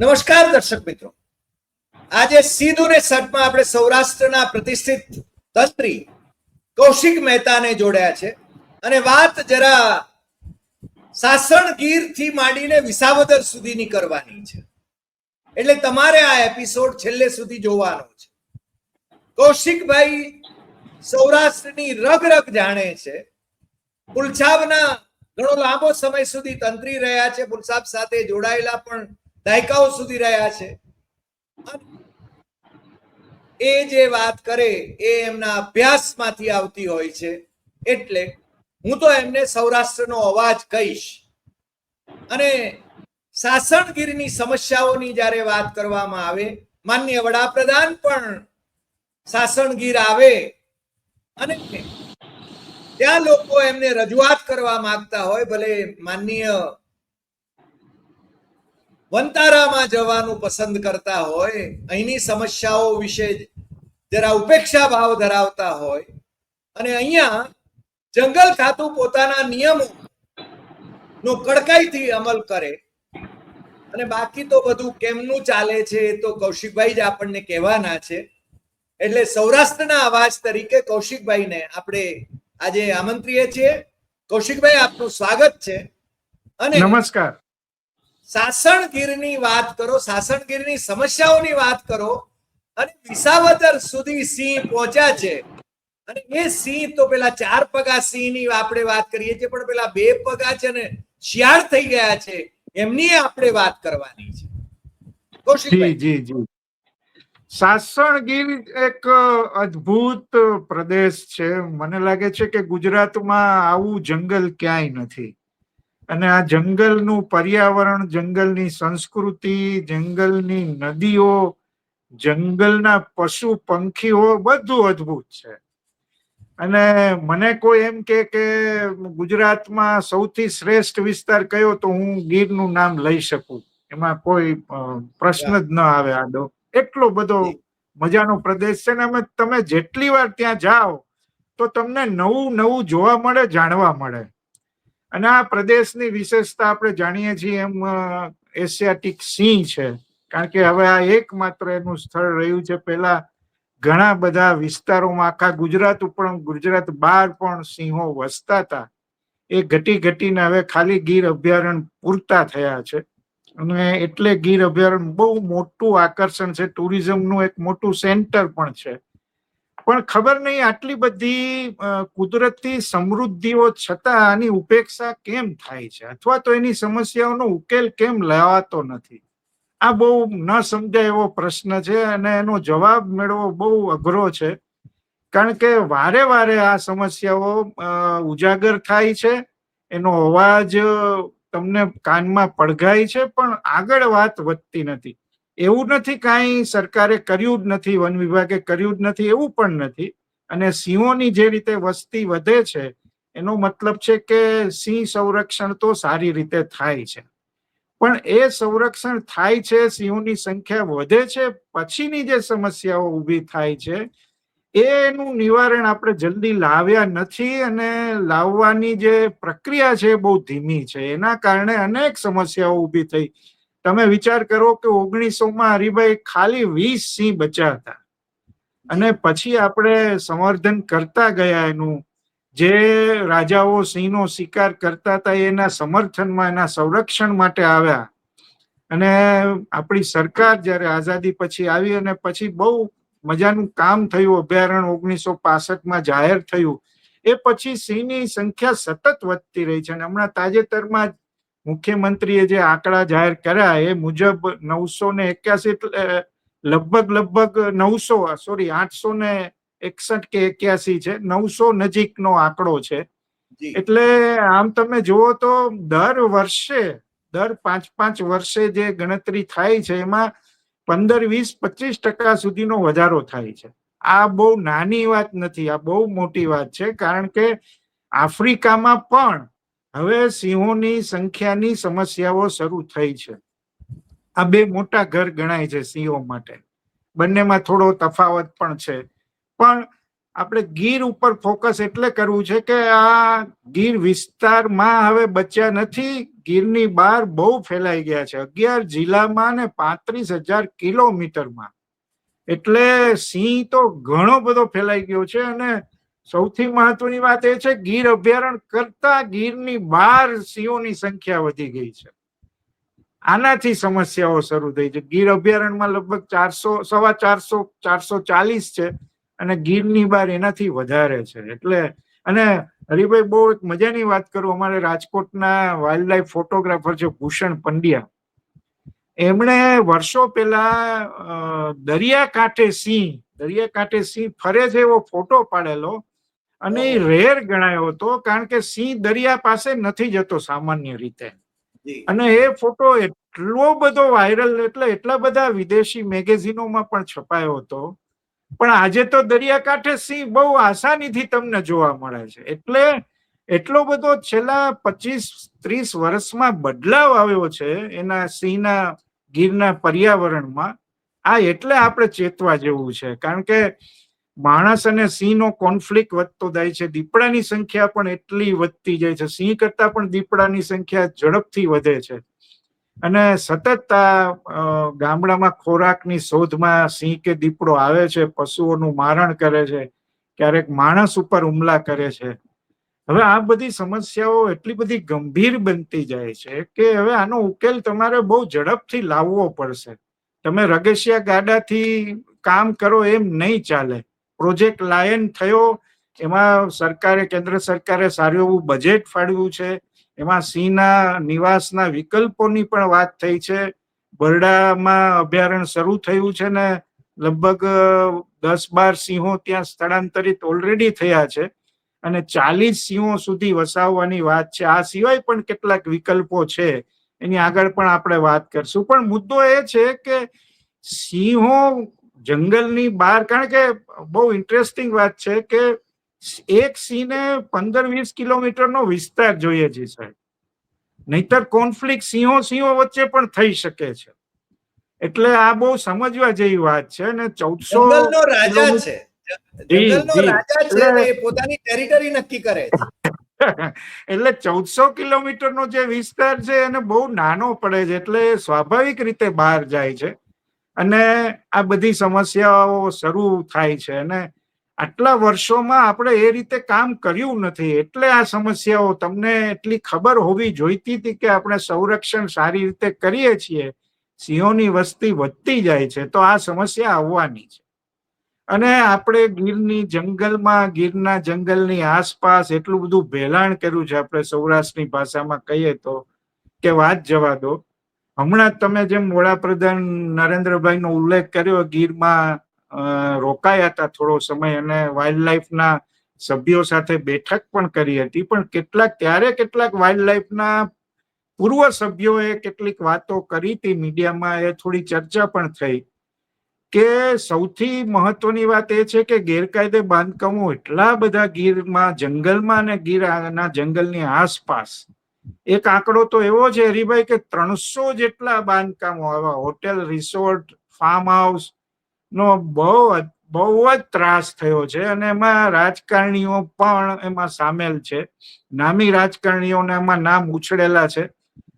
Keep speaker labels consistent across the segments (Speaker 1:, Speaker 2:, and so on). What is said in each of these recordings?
Speaker 1: નમસ્કાર દર્શક મિત્રો. આજે સીધું ને સટમાં આપણે સૌરાષ્ટ્રના પ્રતિષ્ઠિત તંત્રી કૌશિક મહેતાને જોડ્યા છે. અને વાત જરા સાસણ ગીરથી માંડીને વિસાવદર સુધીની કરવાની છે. એટલે તમારે આ એપિસોડ છેલ્લે સુધી જોવાનો છે. કૌશિકભાઈ સૌરાષ્ટ્રની રગ રગ જાણે છે. પુલછાબના ઘણો લાંબો સમય સુધી તંત્રી રહ્યા છે. પુલસાબ સાથે જોડાયેલા પણ દાયકાઓ સુધી રહ્યા છે. એ જે વાત કરે એ એમના અભ્યાસમાંથી આવતી હોય છે. એટલે હું તો એમને સૌરાષ્ટ્રનો અવાજ કહીશ. અને સાસણગીરની સમસ્યાઓની જ્યારે વાત કરવામાં આવે માન્ય વડાપ્રધાન પણ સાસણગીર આવે અને ત્યાં લોકો એમને રજૂઆત કરવા માંગતા હોય, ભલે માનનીય વંતારામાં જવાનું પસંદ કરતા હોય, અહીંની સમસ્યાઓ વિશે જરા ઉપેક્ષા ભાવ ધરાવતા હોય, અને અહીંયા જંગલ ખાતું પોતાના નિયમો નો કડકાઈથી અમલ કરે, અને બાકી તો બધું કેમનું ચાલે છે એ તો કૌશિકભાઈ જ આપણને કહેવાના છે. એટલે સૌરાષ્ટ્રના અવાજ તરીકે કૌશિકભાઈને આપણે આજે આમંત્રીએ છીએ. કૌશિકભાઈ, આપનું સ્વાગત છે. અને
Speaker 2: નમસ્કાર.
Speaker 1: સાસણગીરની વાત કરો, સાસણગીરની સમસ્યાઓની વાત કરો, અને વિસાવદર સુધી સિંહ પહોંચ્યા છે. અને એ સિંહ તો પેલા ચાર પગા સિંહની આપણે વાત કરીએ છીએ, પણ પેલા બે પગા છે ને શિયાળ થઈ ગયા છે, એમની આપણે વાત કરવાની છે. કૌશિકભાઈ.
Speaker 2: જી જી સાસણ એક અદ્ભુત પ્રદેશ છે. મને લાગે છે કે ગુજરાતમાં આવું જંગલ ક્યાંય નથી. અને આ જંગલનું પર્યાવરણ, જંગલની સંસ્કૃતિ, જંગલની નદીઓ, જંગલના પશુ, પંખીઓ બધું અદ્ભુત છે. અને મને કોઈ એમ કે કે ગુજરાતમાં સૌથી શ્રેષ્ઠ વિસ્તાર કયો, તો હું ગીરનું નામ લઈ શકું. એમાં કોઈ પ્રશ્ન જ ન આવે આડો એટલો બધો મજાનો પ્રદેશ છે ને તમે જેટલી વાર ત્યાં જાઓ, તો તમને નવું નવું જોવા મળે, જાણવા મળે. અને આ પ્રદેશની વિશેષતા આપણે જાણીએ છીએ એમ એશિયાટિક સિંહ છે. કારણ કે હવે આ એકમાત્ર એનું સ્થળ રહ્યું છે. પેલા ઘણા બધા વિસ્તારોમાં આખા ગુજરાત ઉપર, ગુજરાત બહાર પણ સિંહો વસતા હતા. એ ઘટી ઘટીને હવે ખાલી ગીર અભયારણ્ય પૂરતા થયા છે. અને એટલે ગીર અભયારણ્ય બહુ મોટું આકર્ષણ છે. ટુરિઝમનું એક મોટું સેન્ટર પણ છે. પણ ખબર નહીં આટલી બધી કુદરતી સમૃદ્ધિઓ છતાં આની ઉપેક્ષા કેમ થાય છે? અથવા તો એની સમસ્યાઓનો ઉકેલ કેમ લાવાતો નથી? આ બહુ ન સમજાય એવો પ્રશ્ન છે અને એનો જવાબ મેળવવો બહુ અઘરો છે. કારણ કે વારે વારે આ સમસ્યાઓ ઉજાગર થાય છે. એનો અવાજ તમને કાનમાં પડઘાય છે, પણ આગળ વાત વધતી નથી. એવું નથી, કાંઈ સરકારે કર્યું જ નથી, વન વિભાગે કર્યું જ નથી, એવું પણ નથી. અને સિંહોની જે રીતે વસ્તી વધે છે, એનો મતલબ છે કે સિંહ સંરક્ષણ તો સારી રીતે થાય છે. પણ એ સંરક્ષણ થાય છે, સિંહોની સંખ્યા વધે છે, પછીની જે સમસ્યાઓ ઊભી થાય છે, એનું નિવારણ આપણે જલ્દી લાવ્યા નથી અને લાવવાની જે પ્રક્રિયા છે બહુ ધીમી છે. એના કારણે અનેક સમસ્યાઓ ઊભી થઈ. તમે વિચાર કરો કે ઓગણીસો માં હરિભાઈ ખાલી વીસ સિંહ બચ્યા હતા. અને પછી આપણે સંવર્ધન કરતા ગયા એનું. જે રાજાઓ સિંહનો શિકાર કરતા હતા એના સમર્થનમાં, એના સંરક્ષણ માટે આવ્યા. અને આપણી સરકાર જ્યારે આઝાદી પછી આવી અને પછી બહુ મજાનું કામ થયું, અભયારણ્ય ઓગણીસો પાસઠમાં જાહેર થયું, એ પછી સિંહની સંખ્યા સતત વધતી રહી છે અને હમણાં તાજેતરમાં મુખ્યમંત્રીએ જે આંકડા જાહેર કર્યા એ મુજબ નવસો ને એક્યાસી લગભગ લગભગ નવસો સોરી આઠસો ને એકસઠ કે એક્યાસી છે. નવસો નજીકનો આંકડો છે. એટલે આમ તમે જુઓ તો દર વર્ષે દર પાંચ પાંચ વર્ષે જે ગણતરી થાય છે એમાં પંદર વીસ પચીસ ટકા સુધીનો વધારો થાય છે. આ બહુ નાની વાત નથી આ બહુ મોટી વાત છે કારણ કે આફ્રિકામાં પણ હવે સિંહોની સંખ્યાની સમસ્યાઓ શરૂ થઈ છે. આ બે મોટા ઘર ગણાય છે સિંહો માટે. બંનેમાં થોડો તફાવત પણ છે. પણ આપણે ગીર ઉપર ફોકસ એટલે કરવું છે કે આ ગીર વિસ્તારમાં હવે બચ્યા નથી. ગીરની બહાર બહુ ફેલાઈ ગયા છે. અગિયાર જિલ્લામાં ને પાંત્રીસ હજાર કિલોમીટરમાં. એટલે સિંહ તો ઘણો બધો ફેલાઈ ગયો છે અને સૌથી મહત્વની વાત એ છે, ગીર અભયારણ્ય કરતા ગીરની બહાર સિંહોની સંખ્યા વધી ગઈ છે. આનાથી સમસ્યાઓ શરૂ થઈ છે. ગીર અભયારણ્યમાં લગભગ ચારસો, સવા ચારસો ચારસો ચાલીસ છે અને ગીરની બહાર એનાથી વધારે છે. એટલે, અને હરિભાઈ બહુ એક મજાની વાત કરું, અમારે રાજકોટના વાઇલ્ડ લાઈફ ફોટોગ્રાફર છે ભૂષણ પંડ્યા. એમણે વર્ષો પહેલા દરિયા દરિયાકાંઠે સિંહ દરિયાકાંઠે સિંહ ફરે છે એવો ફોટો પાડેલો અને એ રેર ગણાયો હતો કારણ કે સિંહ દરિયા પાસે નથી જતો સામાન્ય રીતે. અને એ ફોટો એટલો બધો વાયરલ એટલે એટલા બધા વિદેશી મેગેઝિનોમાં પણ છપાયો હતો. પણ આજે તો દરિયાકાંઠે સિંહ બહુ આસાનીથી તમને જોવા મળે છે. એટલે એટલો બધો છેલ્લા પચીસ ત્રીસ વર્ષમાં બદલાવ આવ્યો છે એના સિંહના ગીરના પર્યાવરણમાં. આ એટલે આપણે ચેતવા જેવું છે. કારણ કે માણસ અને સિંહનો કોન્ફ્લિક્ટ વધતો જાય છે. દીપડાની સંખ્યા પણ એટલી વધતી જાય છે. સિંહ કરતા પણ દીપડાની સંખ્યા ઝડપથી વધે છે. અને સતત આ ગામડામાં ખોરાકની શોધમાં સિંહ કે દીપડો આવે છે, પશુઓનું મારણ કરે છે, ક્યારેક માણસ ઉપર હુમલા કરે છે. હવે આ બધી સમસ્યાઓ એટલી બધી ગંભીર બનતી જાય છે કે હવે આનો ઉકેલ તમારે બહુ ઝડપથી લાવવો પડશે. તમે રગેશિયા ગાડાથી કામ કરો એમ નહીં ચાલે. પ્રોજેક્ટ લાયન થયો, એમાં સરકારે, કેન્દ્ર સરકારે સારું એવું બજેટ ફાળવ્યું છે. એમાં સિંહના નિવાસના વિકલ્પોની પણ વાત થઈ છે. બરડામાં અભયારણ્ય શરૂ થયું છે ને લગભગ દસ બાર સિંહો ત્યાં સ્થળાંતરિત ઓલરેડી થયા છે. અને ચાલીસ સિંહો સુધી વસાવવાની વાત છે. આ સિવાય પણ કેટલાક વિકલ્પો છે. એની આગળ પણ આપણે વાત કરશું. પણ મુદ્દો એ છે કે સિંહો જંગલની બહાર કારણ કે બહુ ઇન્ટરેસ્ટિંગ વાત છે કે એક સિંહને પંદર વીસ કિલોમીટરનો વિસ્તાર જોઈએ છે સાહેબ. નહીતર કોન્ફ્લિક્ટ સિંહો સિંહો વચ્ચે પણ થઈ શકે છે. એટલે આ બહુ સમજવા જેવી વાત છે અને ચૌદસો
Speaker 1: રાજા છે. પોતાની ટેરિટરી નક્કી કરે
Speaker 2: એટલે ચૌદસો કિલોમીટરનો જે વિસ્તાર છે એને બહુ નાનો પડે છે એટલે સ્વાભાવિક રીતે બહાર જાય છે. અને આ બધી સમસ્યાઓ શરૂ થાય છે અને આટલા વર્ષોમાં આપણે એ રીતે કામ કર્યું નથી. એટલે આ સમસ્યાઓ તમને એટલી ખબર હોવી જોઈતી હતી કે આપણે સંરક્ષણ સારી રીતે કરીએ છીએ. સિંહોની વસ્તી વધતી જાય છે. તો આ સમસ્યા આવવાની છે. અને આપણે ગીરની જંગલમાં, ગીરના જંગલની આસપાસ એટલું બધું ભેલાણ કર્યું છે. આપણે સૌરાષ્ટ્રની ભાષામાં કહીએ તો, કે વાત જવા દો. હમણાં તમે જેમ વડાપ્રધાન નરેન્દ્રભાઈનો ઉલ્લેખ કર્યો, ગીરમાં રોકાયા હતા થોડો સમય અને વાઇલ્ડ લાઈફના સભ્યો સાથે બેઠક પણ કરી હતી. પણ કેટલાક, ત્યારે કેટલાક વાઇલ્ડ લાઈફના પૂર્વ સભ્યોએ કેટલીક વાતો કરી હતી. મીડિયામાં એ થોડી ચર્ચા પણ થઈ કે સૌથી મહત્વની વાત એ છે કે ગેરકાયદે બાંધકામો એટલા બધા ગીરમાં, જંગલમાં અને ગીરના જંગલની આસપાસ એક આંકડો તો એવો છે, હરિભાઈ, કે ત્રણસો જેટલા બાંધકામો આવા હોટેલ, રિસોર્ટ ફાર્મ હાઉસ નો બહુ બહુ જ ત્રાસ થયો છે અને એમાં રાજકારણીઓ પણ એમાં સામેલ છે. નામી રાજકારણીઓને એમાં નામ ઉછળેલા છે.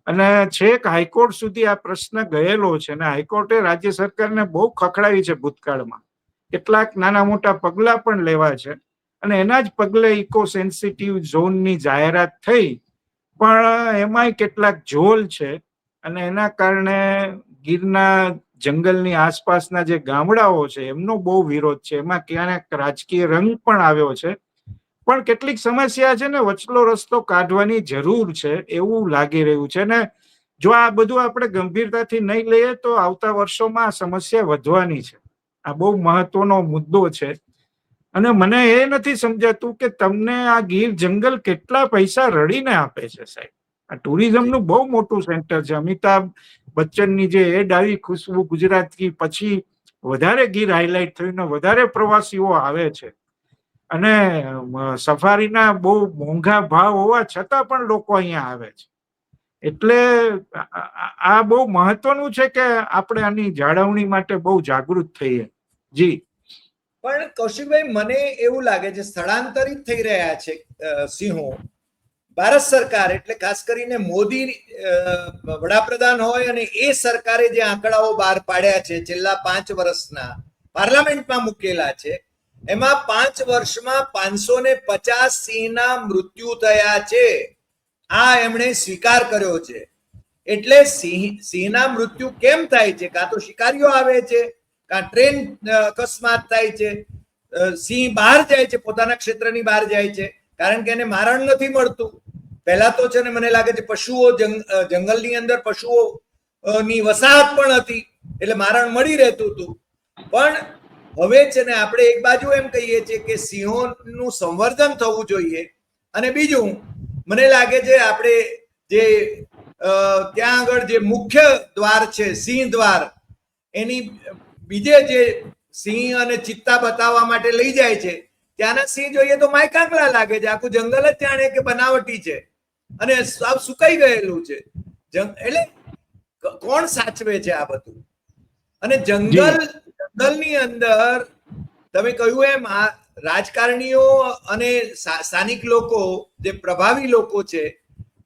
Speaker 2: અને છેક હાઈકોર્ટ સુધી આ પ્રશ્ન ગયેલો છે અને હાઈકોર્ટે રાજ્ય સરકારને બહુ ખખડાવી છે ભૂતકાળમાં. કેટલાક નાના મોટા પગલા પણ લેવા છે. અને એના જ પગલે ઇકો સેન્સિટિવ ઝોનની જાહેરાત થઈ પણ એમાંય કેટલાક ઝોલ છે અને એના કારણે ગીરના જંગલની આસપાસના જે ગામડાઓ છે, એમનો બહુ વિરોધ છે. એમાં ક્યાંક રાજકીય રંગ પણ આવ્યો છે. પણ કેટલીક સમસ્યા છે ને, વચલો રસ્તો કાઢવાની જરૂર છે એવું લાગી રહ્યું છે. ને જો આ બધું આપણે ગંભીરતાથી નહીં લઈએ તો આવતા વર્ષોમાં આ સમસ્યા વધવાની છે. આ બહુ મહત્વનો મુદ્દો છે. અને મને એ નથી સમજાતું કે તમને આ ગીર જંગલ કેટલા પૈસા રડીને આપે છે સાહેબ? આ ટુરિઝમનું બહુ મોટું સેન્ટર છે. અમિતાભ બચ્ચનની જે એડ આવી ખુશ્બુ ગુજરાતની પછી વધારે ગીર હાઇલાઇટ થયું વધારે પ્રવાસીઓ આવે છે. અને સફારીના બહુ મોંઘા ભાવ હોવા છતાં પણ લોકો અહીંયા આવે છે. એટલે આ બહુ મહત્વનું છે કે આપણે આની જાળવણી માટે બહુ જાગૃત થઈએ. જી.
Speaker 1: પણ કૌશિકભાઈ, મને એવું લાગે છે, સ્થળાંતરિત થઈ રહ્યા છે સિંહો. ભારત સરકાર, એટલે ખાસ કરીને મોદી વડાપ્રધાન હોય અને એ સરકારે જે આંકડાઓ બહાર પાડ્યા છે, છેલ્લા પાંચ વર્ષના, પાર્લામેન્ટમાં મૂકેલા છે, એમાં પાંચ વર્ષમાં પાંચસો ને પચાસ સિંહના મૃત્યુ થયા છે. આ એમણે સ્વીકાર કર્યો છે. એટલે સિંહ, સિંહના મૃત્યુ કેમ થાય છે? કાં તો શિકારીઓ આવે છે? કાં ટ્રેન અકસ્માત થાય છે સિંહ બહાર જાય છે, પોતાના ક્ષેત્રની બહાર જાય છે, કારણ કે એને મારણ નથી મળતું. પહેલા તો છે ને મને લાગે છે પશુઓ જંગલની અંદર પશુઓ ની વસાહત પણ હતી, એટલે મારણ મળી રહેતું હતું. પણ હવે છે ને આપણે એક બાજુ એમ કહીએ છીએ કે સિંહોનું સંવર્ધન થવું જોઈએ. અને બીજું, મને લાગે છે આપણે જે ત્યાં આગળ જે મુખ્ય દ્વાર છે, સિંહ દ્વાર, એની બીજે જે સિંહ અને ચિત્તા બતાવવા માટે લઈ જાય છે ત્યાંના સિંહ જોઈએ તો માયકાંકલા લાગે છે. આખું જંગલ જ ત્યાં કે બનાવટી છે અને સાવ સુકાઈ ગયેલું છે. એટલે કોણ સાચવે છે આ બધું? અને જંગલ જંગલની અંદર તમે કહ્યું એમ આ રાજકારણીઓ અને સ્થાનિક લોકો જે પ્રભાવી લોકો છે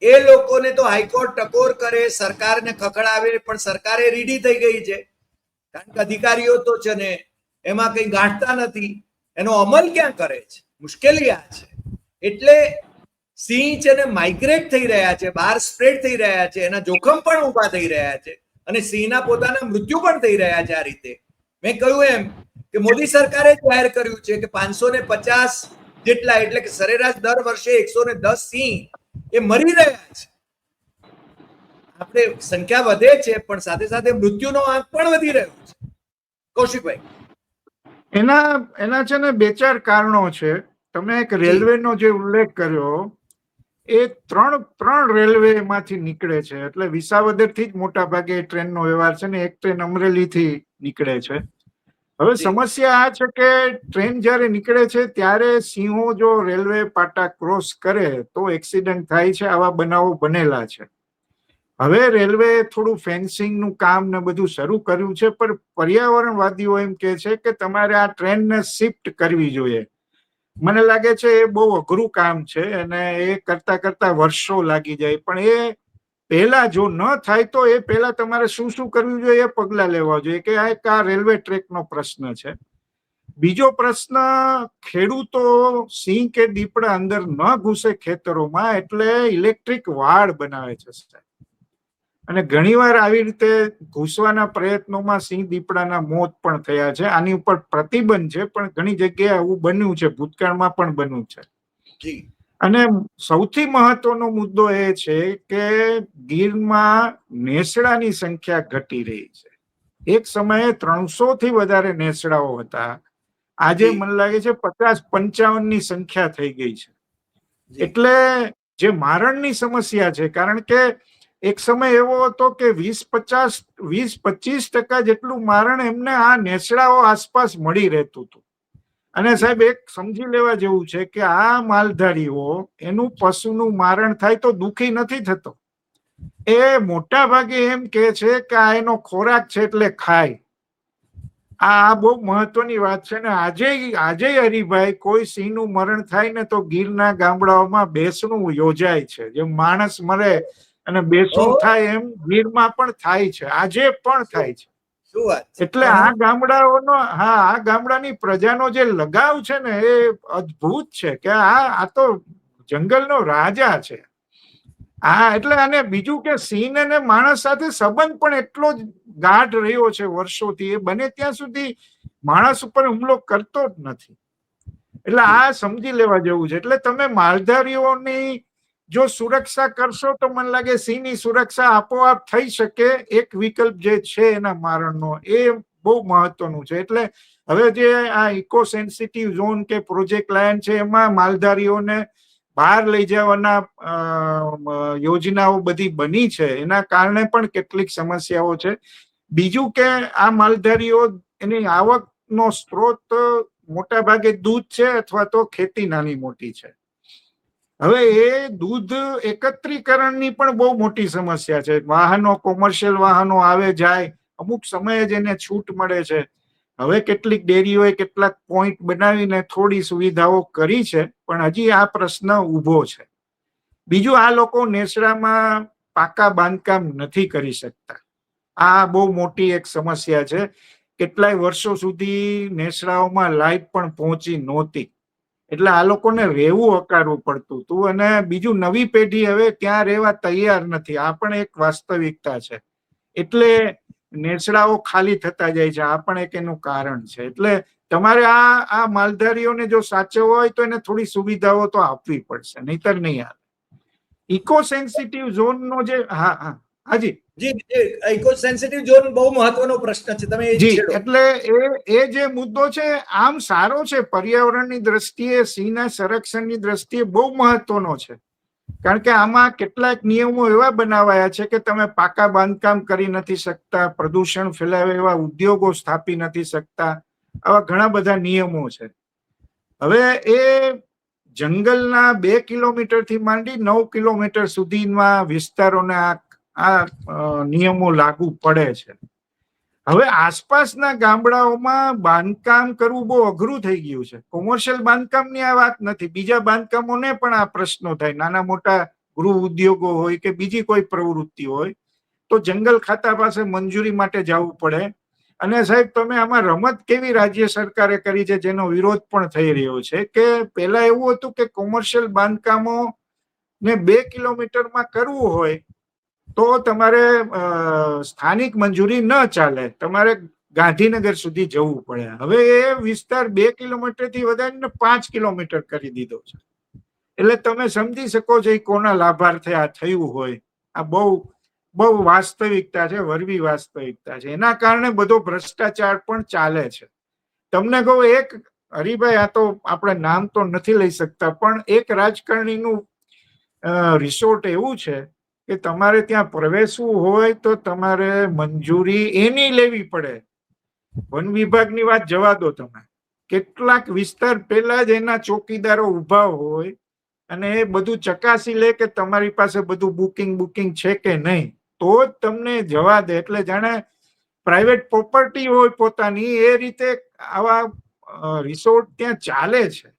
Speaker 1: એ લોકોને તો હાઈકોર્ટ ટકોર કરે સરકારને ખખડાવે પણ સરકારે રીડી થઈ ગઈ છે. કારણ કે અધિકારીઓ તો છે ને, એમાં કઈ ગાંઠતા નથી. એનો અમલ ક્યાં કરે છે? મુશ્કેલી આ છે. એટલે સિંહ છે ને માઇગ્રેટ થઈ રહ્યા છે, બહાર સ્પ્રેડ થઈ રહ્યા છે, એના જોખમ પણ ઊભા થઈ રહ્યા છે અને સિંહના પોતાના મૃત્યુ પણ થઈ રહ્યા છે આ રીતે. મેં કહ્યું એમ કે મોદી સરકારે જાહેર કર્યું છે કે પાંચસો ને પચાસ જેટલા એટલે કે સરેરાશ દર વર્ષે એકસો ને દસ સિંહ એ મરી રહ્યા છે. આપણે સંખ્યા વધે છે, પણ સાથે સાથે મૃત્યુનો આંક પણ વધી રહ્યો કૌશિકભાઈ.
Speaker 2: એના એના છે ને બે ચાર કારણો છે. તમે એક રેલવેનો જે ઉલ્લેખ કર્યો એ ત્રણ ત્રણ રેલવે માંથી નીકળે છે. એટલે વિસાવદરથી જ મોટા ભાગે ટ્રેનનો વ્યવહાર છે ને એક ટ્રેન અમરેલી થી નીકળે છે. હવે સમસ્યા આ છે કે ટ્રેન જ્યારે નીકળે છે ત્યારે સિંહો જો રેલવે પાટા ક્રોસ કરે તો એક્સિડન્ટ થાય છે આવા બનાવો બનેલા છે. હવે રેલવે થોડું ફેન્સિંગનું કામ ને બધું શરૂ કર્યું છે, પણ પર્યાવરણવાદીઓ એમ કે છે કે તમારે આ ટ્રેનને શિફ્ટ કરવી જોઈએ. મને લાગે છે એ બહુ અઘરું કામ છે અને એ કરતા કરતા વર્ષો લાગી જાય. પણ એ પહેલા જો ન થાય તો એ પહેલા તમારે શું શું કરવું જોઈએ એ પગલા લેવા જોઈએ કે આ એક આ રેલવે ટ્રેકનો પ્રશ્ન છે. બીજો પ્રશ્ન, ખેડૂતો સિંહ કે દીપડા અંદર ન ઘૂસે ખેતરોમાં એટલે ઇલેક્ટ્રિક વાડ બનાવે છે સાહેબ. અને ઘણીવાર આવી રીતે ઘૂસવાના પ્રયત્નોમાં સિંહ દીપડાના મોત પણ થયા છે. આની ઉપર પ્રતિબંધ છે પણ ઘણી જગ્યાએ આવું બન્યું છે. ભૂતકાળમાં પણ બન્યું છે. અને સૌથી મહત્વનો મુદ્દો એ છે કે ગીરમાં નેસડાની સંખ્યા ઘટી રહી છે. એક સમયે ત્રણસો થી વધારે નેસડાઓ હતા. આજે. મને લાગે છે પચાસ પંચાવનની સંખ્યા થઈ ગઈ છે. એટલે જે મારણની સમસ્યા છે કારણ કે એક સમય એવો હતો કે વીસ પચાસ, વીસ પચીસ ટકા જેટલું મારણ એમને આ નેસડાઓ આસપાસ મળી રહેતું હતું. અને સાહેબ, એક સમજી લેવા જેવું છે કે આ માલધારીઓ એનું પશુનું મારણ થાય તો દુખી નથી થતો. એ મોટા ભાગે એમ કે છે કે આ એનો ખોરાક છે એટલે ખાય. આ બહુ મહત્વની વાત છે ને આજે આજે હરિભાઈ કોઈ સિંહનું મરણ થાય ને તો ગીરના ગામડાઓમાં બેસણું યોજાય છે. જેમ માણસ મરે અને
Speaker 1: બેસવું
Speaker 2: થાય એમ ગીરમાં પણ થાય છે. આજે પણ થાય
Speaker 1: છે?
Speaker 2: એટલે આ ગામડાઓનો હા આ ગામડાની પ્રજાનો જે લગાવ છે ને એ અદ્ભુત છે કે આ આ તો જંગલનો રાજા છે. હા એટલે અને બીજું કે સિંહ અને માણસ સાથે સંબંધ પણ એટલો જ ગાઢ રહ્યો છે વર્ષોથી. એ બને ત્યાં સુધી માણસ ઉપર હુમલો કરતો જ નથી. એટલે આ સમજી લેવા જેવું છે. એટલે તમે માલધારીઓની જો સુરક્ષા કરશો તો મને લાગે સિંહની સુરક્ષા આપોઆપ થઈ શકે. એક વિકલ્પ જે છે એના મારણનો, એ બહુ મહત્વનું છે. એટલે હવે જે આ ઇકો સેન્સિટિવ ઝોન કે પ્રોજેક્ટ લાયન છે, એમાં માલધારીઓને બહાર લઈ જવાના યોજનાઓ બધી બની છે. એના કારણે પણ કેટલીક સમસ્યાઓ છે. બીજું કે આ માલધારીઓ એની આવકનો સ્ત્રોત મોટા ભાગે દૂધ છે અથવા તો ખેતી નાની મોટી છે. હવે એ દૂધ એકત્રીકરણની પણ બહુ મોટી સમસ્યા છે. વાહનો કોમર્શિયલ વાહનો આવે, જાય, અમુક સમયે જ એને છૂટ મળે છે. હવે કેટલીક ડેરીઓએ કેટલાક પોઈન્ટ બનાવીને થોડી સુવિધાઓ કરી છે, પણ હજી આ પ્રશ્ન ઊભો છે. બીજું, આ લોકો નેસડામાં પાકા બાંધકામ નથી કરી શકતા. આ બહુ મોટી એક સમસ્યા છે. કેટલાય વર્ષો સુધી નેસડાઓમાં લાઇટ પણ પહોંચી નહોતી. એટલે આ લોકોને રહેવું હકારવું પડતું હતું અને બીજું નવી પેઢી હવે ત્યાં રહેવા તૈયાર નથી. આ પણ એક વાસ્તવિકતા છે. એટલે નેસડાઓ ખાલી થતા જાય છે. આ પણ એક એનું કારણ છે. એટલે તમારે આ આ માલધારીઓને જો સાચવવા હોય તો એને થોડી સુવિધાઓ તો આપવી પડશે, નહીતર નહીં આવે. ઇકો સેન્સિટિવ ઝોનનો જે, હા હા. હાજી.
Speaker 1: જી ઇકો સેન્સિટિવ ઝોન બહુ મહત્વનો પ્રશ્ન છે તમે
Speaker 2: જી એટલે એ એ જે મુદ્દો છે આમ સારો છે પર્યાવરણની દ્રષ્ટિએ સિંહના સંરક્ષણની દ્રષ્ટિએ બહુ મહત્વનો છે. કારણ કે આમાં કેટલાક નિયમો એવા બનાવાયા છે કે તમે પાકા બાંધકામ કરી નથી શકતા પ્રદૂષણ ફેલાવે એવા ઉદ્યોગો સ્થાપી નથી શકતા આવા ઘણા બધા નિયમો છે. હવે એ જંગલના બે કિલોમીટરથી માંડી નવ કિલોમીટર સુધીના વિસ્તારોને આ આ નિયમો લાગુ પડે છે. હવે આસપાસના ગામડાઓમાં બાંધકામ કરવું બહુ અઘરું થઈ ગયું છે. કોમર્શિયલ બાંધકામની આ વાત નથી. બીજા બાંધકામોને પણ આ પ્રશ્નો થાય. નાના મોટા ગૃહ ઉદ્યોગો હોય કે બીજી કોઈ પ્રવૃત્તિ હોય, તો જંગલ ખાતા પાસે મંજૂરી માટે જવું પડે. અને સાહેબ, તમે આમાં રમત કેવી રાજ્ય સરકારે કરી છે જેનો વિરોધ પણ થઈ રહ્યો છે? કે પહેલા એવું હતું કે કોમર્શિયલ બાંધકામો ને બે કિલોમીટરમાં કરવું હોય તો તમારે સ્થાનિક મંજૂરી ન ચાલે. તમારે ગાંધીનગર સુધી જવું પડે. હવે એ વિસ્તાર બે કિલોમીટરથી વધારીને પાંચ કિલોમીટર કરી દીધો છે. એટલે તમે સમજી શકો છો કોના લાભાર્થે આ થયું હોય. આ બહુ બહુ વાસ્તવિકતા છે, વરવી વાસ્તવિકતા છે. એના કારણે બધો ભ્રષ્ટાચાર પણ ચાલે છે. તમને કહું એક, હરિભાઈ, આ તો આપણે નામ તો નથી લઈ શકતા, પણ એક રાજકારણીનું રિસોર્ટ એવું છે કે તમારે ત્યાં પ્રવેશવું હોય તો તમારે મંજૂરી એની લેવી પડે. વન વિભાગની વાત જવા દો તમે. કેટલાક વિસ્તાર પહેલા જ એના ચોકીદારો ઊભા હોય અને એ બધું ચકાસી લે કે તમારી પાસે બધું બુકિંગ બુકિંગ છે કે નહીં. તો જ તમને જવા દે. એટલે જાણે પ્રાઇવેટ પ્રોપર્ટી હોય પોતાની, એ રીતે આવા રિસોર્ટ ત્યાં ચાલે છે.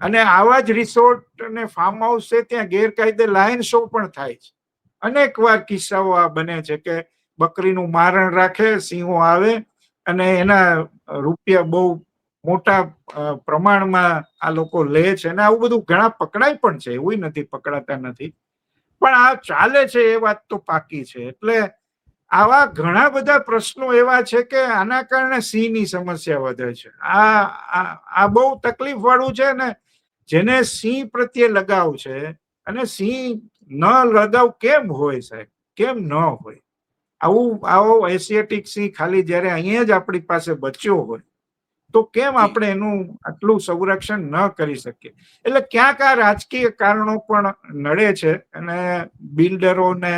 Speaker 2: અને આવા જ રિસોર્ટ અને ફાર્મ હાઉસ છે, ત્યાં ગેરકાયદે લાયન શો પણ થાય છે. અનેક વાર કિસ્સાઓ આ બને છે કે બકરીનું મારણ રાખે, સિંહો આવે અને એના રૂપિયા બહુ મોટા પ્રમાણમાં આ લોકો લે છે અને આવું બધું ઘણા પકડાય પણ છે, એવું નથી, પકડાતા નથી. પણ આ ચાલે છે એ વાત તો પાકી છે. એટલે આવા ઘણા બધા પ્રશ્નો એવા છે કે આના કારણે સિંહની સમસ્યા વધે છે. આ, આ- બહુ તકલીફ વાળું છે ને જેને સિંહ પ્રત્યે લગાવ છે અને સિંહ ન હૃદય કેમ હોય સાહેબ? કેમ ન હોય? આવું આવો એશિયાટિક સિંહ ખાલી જ્યારે અહીંયા જ આપણી પાસે બચ્યો હોય તો કેમ આપણે એનું આટલું સંરક્ષણ ન કરી શકીએ? એટલે ક્યાંક આ રાજકીય કારણો પણ નડે છે અને બિલ્ડરોને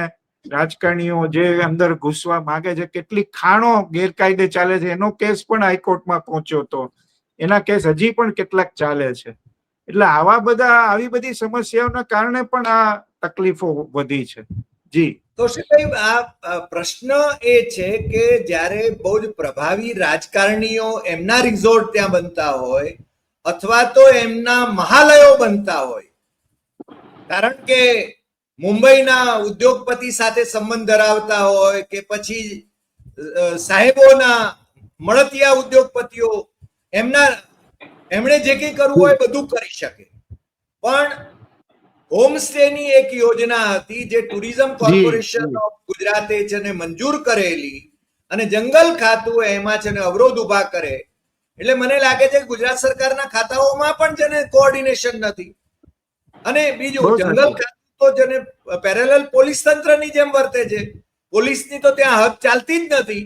Speaker 2: રાજકારણીઓ જે અંદર ઘૂસવા માંગે છે કેટલી ખાણો ગેરકાયદે ચાલે છે. એનો કેસ પણ હાઈકોર્ટમાં પહોંચ્યો હતો એના કેસ હજી પણ કેટલાક ચાલે છે. એટલે આવા બધા આવી બધી સમસ્યાઓના કારણે પણ આ તકલીફો વધી છે. જી.
Speaker 1: કૌશિકભાઈ આ પ્રશ્ન એ છે કે જ્યારે બહુ જ પ્રભાવી રાજકારણીઓ એમના રિઝોર્ટ ત્યાં બનતા હોય અથવા તો એમના મહાલયો બનતા હોય, કારણ કે મુંબઈના ઉદ્યોગપતિ સાથે સંબંધ ધરાવતા હોય કે પછી સાહેબોના મળતિયા ઉદ્યોગપતિઓ એમના, એમણે જે કંઈ કરવું હોય બધું કરી શકે. પણ હોમસ્ટેની એક યોજના હતી જે ટુરિઝમ કોર્પોરેશન ઓફ ગુજરાતે છે ને મંજૂર કરેલી અને જંગલ ખાતું એમાં છે ને અવરોધ ઊભા કરે. એટલે મને લાગે છે કે ગુજરાત સરકારના ખાતાઓમાં પણ છે ને કોઓર્ડિનેશન નથી. અને બીજું જંગલ ખાતું તો છે ને પેરેલલ પોલીસ તંત્રની જેમ વર્તે છે. પોલીસની તો ત્યાં હદ ચાલતી જ નથી.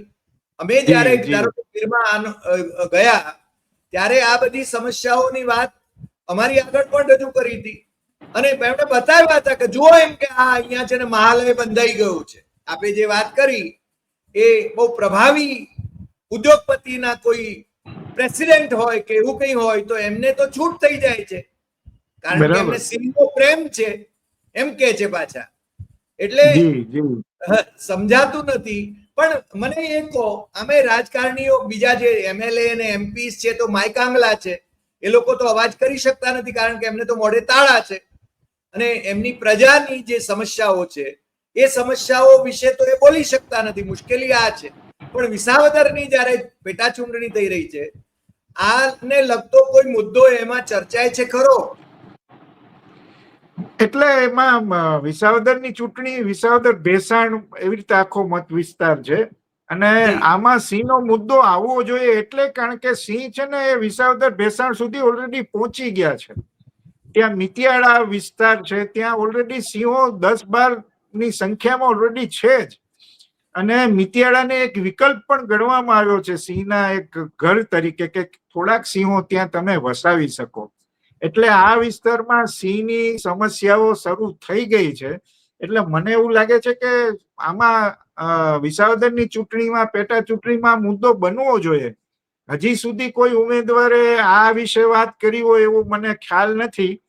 Speaker 1: અમે જ્યારે ગીરમાં ગયા ત્યારે આ બધી સમસ્યાઓની વાત અમારી આગળ પણ રજૂ કરી હતી. અને એમણે બતાવ્યા હતા કે જુઓ એમ કે આ અહીંયા છે ને મહાલય બંધાઈ ગયું છે. આપણે જે વાત કરી એ બહુ પ્રભાવી ઉદ્યોગપતિના કોઈ પ્રેસિડેન્ટ હોય કે એવું કંઈ હોય તો એમને તો છૂટ થઈ જાય છે. કારણ કે. એમને સિંહનો પ્રેમ છે એમ કે છે પાછા. એટલે સમજાતું નથી. પણ મને એ કહો અમે રાજકારણીઓ બીજા જે એમએલએ અને એમપી છે તો માયકાંગલા છે. એ લોકો તો અવાજ કરી શકતા નથી કારણ કે એમને તો મોઢે તાળા છે. અને એમની પ્રજાની જે સમસ્યાઓ છે એ સમસ્યાઓ વિશે તો એ બોલી શકતા નથી. મુશ્કેલી આ છે. પણ વિસાવદરની જ્યારે પેટા ચૂંટણી થઈ રહી છે આને લગતો કોઈ મુદ્દો એમાં ચર્ચાય છે ખરો?
Speaker 2: એટલે એમાં વિસાવદરની ચૂંટણી વિસાવદર ભેસાણ એવી રીતે આખો મત વિસ્તાર છે. અને. આમાં સિંહનો મુદ્દો આવવો જોઈએ એટલે કારણ કે સિંહ છે ને એ વિસાવદર ભેસાણ સુધી ઓલરેડી પહોંચી ગયા છે. ત્યાં મિતિયાળા વિસ્તાર છે, ત્યાં ઓલરેડી સિંહો દસ બારની સંખ્યામાં ઓલરેડી છે જ. અને મિતિયાળાને એક વિકલ્પ પણ ગણવામાં આવ્યો છે, સિંહના એક ઘર તરીકે કે થોડાક સિંહો ત્યાં તમે વસાવી શકો. એટલે આ વિસ્તારમાં સિંહની સમસ્યાઓ શરૂ થઈ ગઈ છે. એટલે મને એવું લાગે છે કે આમાં વિસાવદરની ચૂંટણીમાં, પેટા ચૂંટણીમાં મુદ્દો બનવો જોઈએ. હજી સુધી કોઈ ઉમેદવારે આ વિશે વાત કરી હોય એવું મને ખ્યાલ નથી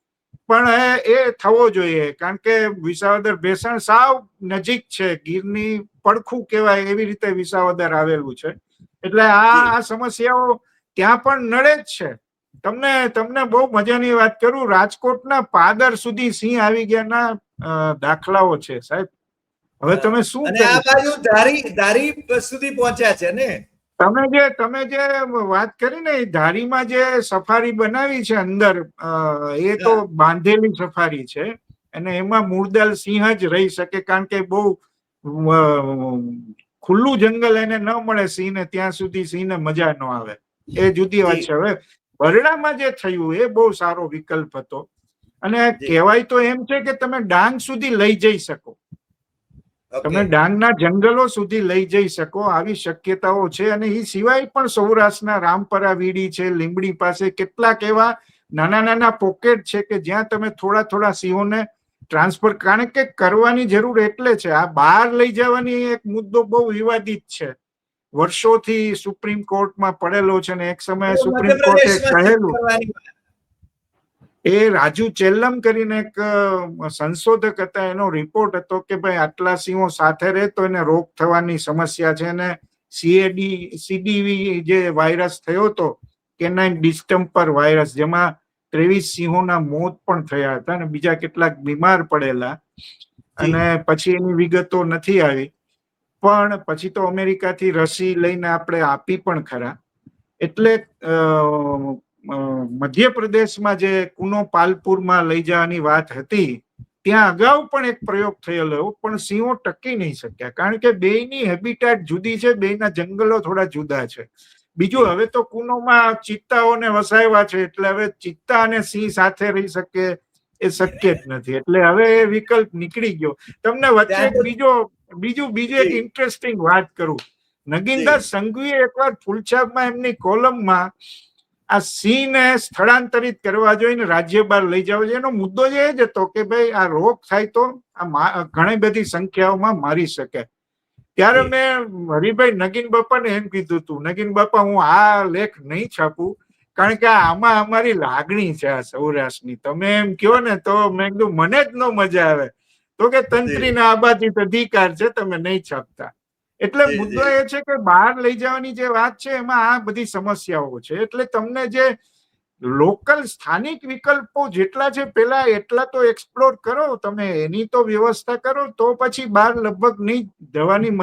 Speaker 2: પણ એ- થવો જોઈએ કારણ કે વિસાવદર ભેસણ સાવ નજીક છે ગીરની પડખું કહેવાય એવી રીતે વિસાવદર આવેલું છે. એટલે આ આ સમસ્યાઓ ત્યાં પણ નડે જ છે. તમને તમને બહુ મજાની વાત કરું રાજકોટના પાદર સુધી સિંહ આવી ગયાના દાખલાઓ છે સાહેબ. હવે તમે શું
Speaker 1: આ બાજુ ધારી ધારી સુધી પહોંચ્યા છે ને?
Speaker 2: તમે જે તમે જે વાત કરી ને ધારીમાં જે સફારી બનાવી છે અંદર એ તો બાંધેલી સફારી છે અને એમાં મુરદલ સિંહ જ રહી શકે કારણ કે બહુ ખુલ્લું જંગલ એને ન મળે સિંહને ત્યાં સુધી સિંહને મજા ન આવે. એ જુદી વાત છે. હવે બરડામાં જે થયું એ બહુ સારો વિકલ્પ હતો. અને કહેવાય તો એમ છે કે તમે ડાંગ સુધી લઈ જઈ શકો. તમે ડાંગના જંગલો સુધી લઈ જઈ શકો આવી શક્યતાઓ છે અને એ સિવાય પણ સૌરાષ્ટ્રના રામપરા વીડી છે લીંબડી પાસે કેટલાક એવા નાના નાના પોકેટ છે કે જ્યાં તમે થોડા થોડા સિંહોને ટ્રાન્સફર કારણ કે કરવાની જરૂર એટલે છે આ બહાર લઈ જવાની એક મુદ્દો બહુ વિવાદિત છે વર્ષોથી સુપ્રીમ કોર્ટમાં પડેલો છે ને એક સમયે સુપ્રીમ કોર્ટે કહેલું. એ રાજુ ચેલ્લમ કરીને એક સંશોધક હતા એનો રિપોર્ટ હતો કે ભાઈ આટલા સિંહો સાથે રહે તો એને રોગ થવાની સમસ્યા છે અને સીએડી સીડીવી જે વાયરસ થયો હતો કેનાઇન ડિસ્ટમ્પર વાયરસ જેમાં ત્રેવીસ સિંહોના મોત પણ થયા હતા અને બીજા કેટલાક બીમાર પડેલા. અને પછી એની વિગતો નથી આવી. પણ પછી તો અમેરિકાથી રસી લઈને આપણે આપી પણ ખરા. એટલે મધ્યપ્રદેશમાં જે કુનો પાલપુરમાં લઈ જવાની વાત હતી ત્યાં અગાઉ પણ એક પ્રયોગ થયેલો પણ સિંહો ટકી નહીં શક્યા. કારણ કે બેયની હેબિટેટ જુદી છે બેયના જંગલો થોડા જુદા છે. બીજું હવે તો કુનોમાં ચિત્તાઓને વસાવ્યા છે એટલે હવે ચિત્તા અને સિંહ સાથે રહી શકે એ શક્ય જ નથી. એટલે હવે એ વિકલ્પ નીકળી ગયો. તમને વચ્ચે બીજો બીજું બીજું એક ઇન્ટરેસ્ટિંગ વાત કરું. નગીનદાસ સંઘવીએ એકવાર ફૂલછાપમાં એમની કોલમમાં આ સિંહને સ્થળાંતરિત કરવા જોઈએ રાજ્ય બહાર લઈ જવો જોઈએ એનો મુદ્દો જ એ જ હતો કે ભાઈ આ રોગ થાય તો આ ઘણી બધી સંખ્યાઓમાં મારી શકે. ત્યારે મેં હરિભાઈ નગીન બાપાને એમ કીધું હતું નગીન બાપા હું આ લેખ નહીં છાપું કારણ કે આમાં અમારી લાગણી છે આ સૌરાષ્ટ્રની. તમે એમ કહો ને તો મેં કીધું મને જ ન મજા આવે. તો કે તંત્રીના આબાદિત અધિકાર છે તમે નહીં છાપતા. એટલે મુદ્દો એ છે કે બહાર લઈ જવાની જે વાત છે એમાં આ બધી સમસ્યાઓ છે. એટલે તમને જે લોકલ સ્થાનિક વિકલ્પો જેટલા છે પેલા એટલા તો એક્સપ્લોર કરો તમે. એની તો વ્યવસ્થા કરો તો પછી બહાર લગભગ નહીં જવાની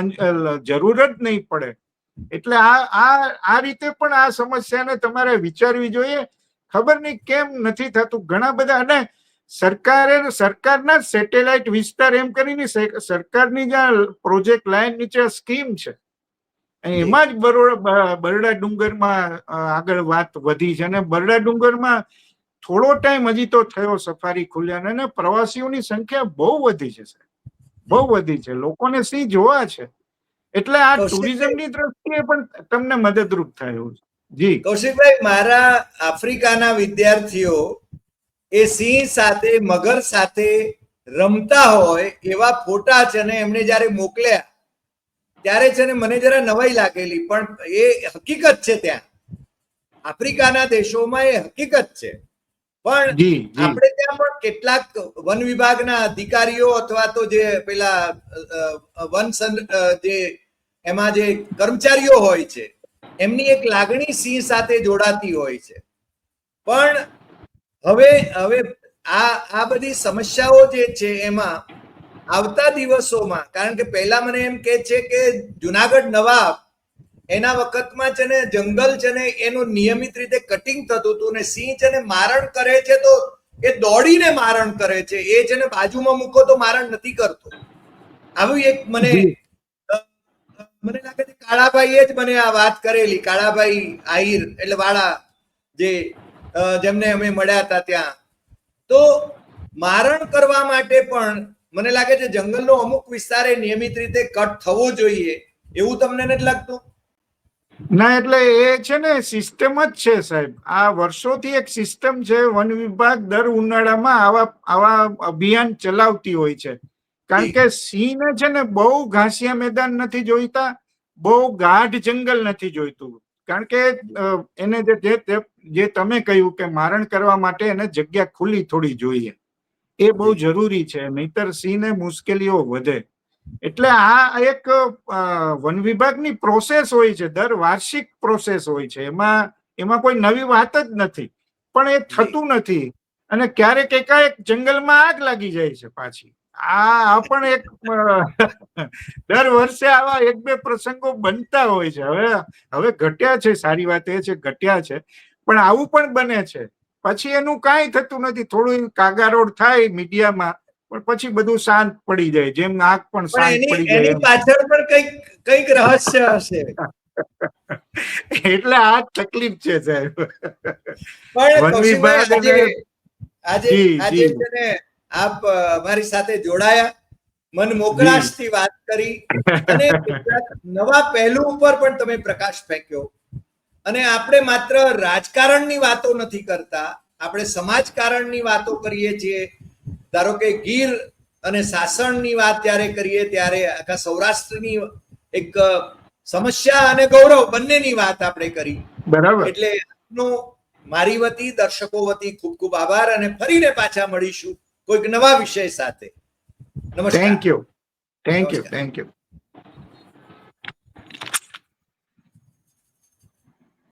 Speaker 2: જરૂર જ નહીં પડે. એટલે આ આ આ રીતે પણ આ સમસ્યાને તમારે વિચારવી જોઈએ. ખબર નહીં કેમ નથી થતું. ઘણા બધા અને સરકારે સરકારના સેટેલાઇટ વિસ્તાર એમ કરીને સરકારની જ્યાં પ્રોજેક્ટ લાઈન નીચે સ્કીમ છે. એમાં જ બરોડા બરડા ડુંગરમાં આગળ વાત વધી છે અને બરડા ડુંગરમાં થોડો ટાઈમ હજી તો થયો સફારી ખુલ્યા અને પ્રવાસીઓની સંખ્યા બહુ વધી છે સાહેબ. બહુ વધી છે. લોકોને સિંહ જોવા છે. એટલે આ ટુરિઝમની દ્રષ્ટિએ પણ તમને મદદરૂપ થાય એવું છે. જી.
Speaker 1: કૌશિકભાઈ મારા આફ્રિકાના વિદ્યાર્થીઓ એ સિંહ સાથે મગર સાથે રમતા હોય એવા ફોટા છે ને એમણે જ્યારે મોકલ્યા ત્યારે છે ને મને જરા નવાઈ લાગેલી પણ એ હકીકત છે ત્યાં. આફ્રિકાના દેશોમાં એ હકીકત છે. પણ આપણે ત્યાં પણ કેટલાક વન વિભાગના અધિકારીઓ અથવા તો જે પેલા વન જે એમાં જે કર્મચારીઓ હોય છે એમની એક લાગણી સિંહ સાથે જોડાતી હોય છે. પણ હવે હવે આ આ બધી સમસ્યાઓ જે છે એમાં આવતા દિવસોમાં કારણ કે પહેલા મને એમ કે છે કે જુનાગઢ નવાબ એના વખતમાં છે ને જંગલ છે ને એનું નિયમિત રીતે કટિંગ થતું હતું ને સિંહ છે ને મારણ કરે છે તો એ દોડીને મારણ કરે છે. એ છે ને બાજુમાં મૂકો તો મારણ નથી કરતો. આવી એક મને મને લાગે છે કાળાભાઈએ જ મને આ વાત કરેલી. કાળાભાઈ આહિર એટલે વાળા જે જેમને અમે મળ્યા હતા ત્યાં. તો મારણ કરવા માટે પણ મને લાગે છે જંગલનો અમુક વિસ્તાર એ નિયમિત રીતે કટ થવો જોઈએ. એવું તમને નથી લાગતું?
Speaker 2: ના, એટલે એ છે ને સિસ્ટમ જ છે સાહેબ. આ વર્ષોથી એક સિસ્ટમ છે, વન વિભાગ દર ઉનાળામાં આવા આવા અભિયાન ચલાવતી હોય છે. કારણ કે સિંહને છે ને બહુ ઘાસિયા મેદાન નથી જોઈતા, બહુ ગાઢ જંગલ નથી જોઈતું. કારણ કે એને જે જે- તમે કહ્યું કે મારણ કરવા માટે એને જગ્યા ખુલ્લી થોડી જોઈએ. એ બહુ જરૂરી છે નહીતર સિંહને મુશ્કેલીઓ વધે. એટલે આ એક વન વિભાગની પ્રોસેસ હોય છે દર વાર્ષિક પ્રોસેસ હોય છે. એમાં એમાં કોઈ નવી વાત જ નથી. પણ એ થતું નથી. અને ક્યારેક એકાએક જંગલમાં આગ લાગી જાય છે પાછી. આ પણ એક દર વર્ષે આવા એક બે પ્રસંગો બનતા હોય છે. હવે હવે ઘટ્યા છે સારી વાત એ છે ઘટ્યા છે. પણ આવું પણ બને છે. પછી એનું કાંઈ થતું નથી. થોડું કાગારોડ થાય મીડિયામાં પણ પછી બધું શાંત પડી જાય. જેમ આંખ પણ શાંત પડી જાય
Speaker 1: એની પાછળ પણ કંઈક કંઈક રહસ્ય હશે.
Speaker 2: એટલે આ તકલીફ છે સાહેબ.
Speaker 1: પણ આજે આજે આપ અમારી સાથે જોડાયા. મન મોકળાશથી વાત કરી. અને નવા પહેલું ઉપર પણ તમે પ્રકાશ ફેંક્યો. અને આપણે માત્ર રાજકારણની વાતો નથી કરતા. આપણે સમાજકારણની વાતો કરીએ છીએ. ધારો કે ગીર અને સાસણની વાત જ્યારે કરીએ ત્યારે આખા સૌરાષ્ટ્રની એક સમસ્યા અને ગૌરવ બંનેની વાત આપણે કરી.
Speaker 2: બરાબર.
Speaker 1: એટલે આપનો મારી વતી દર્શકો વતી ખૂબ ખૂબ આભાર અને ફરીને પાછા મળીશું. કોઈક નવા વિષય સાથે. નમસ્કાર.
Speaker 2: Thank you thank you thank you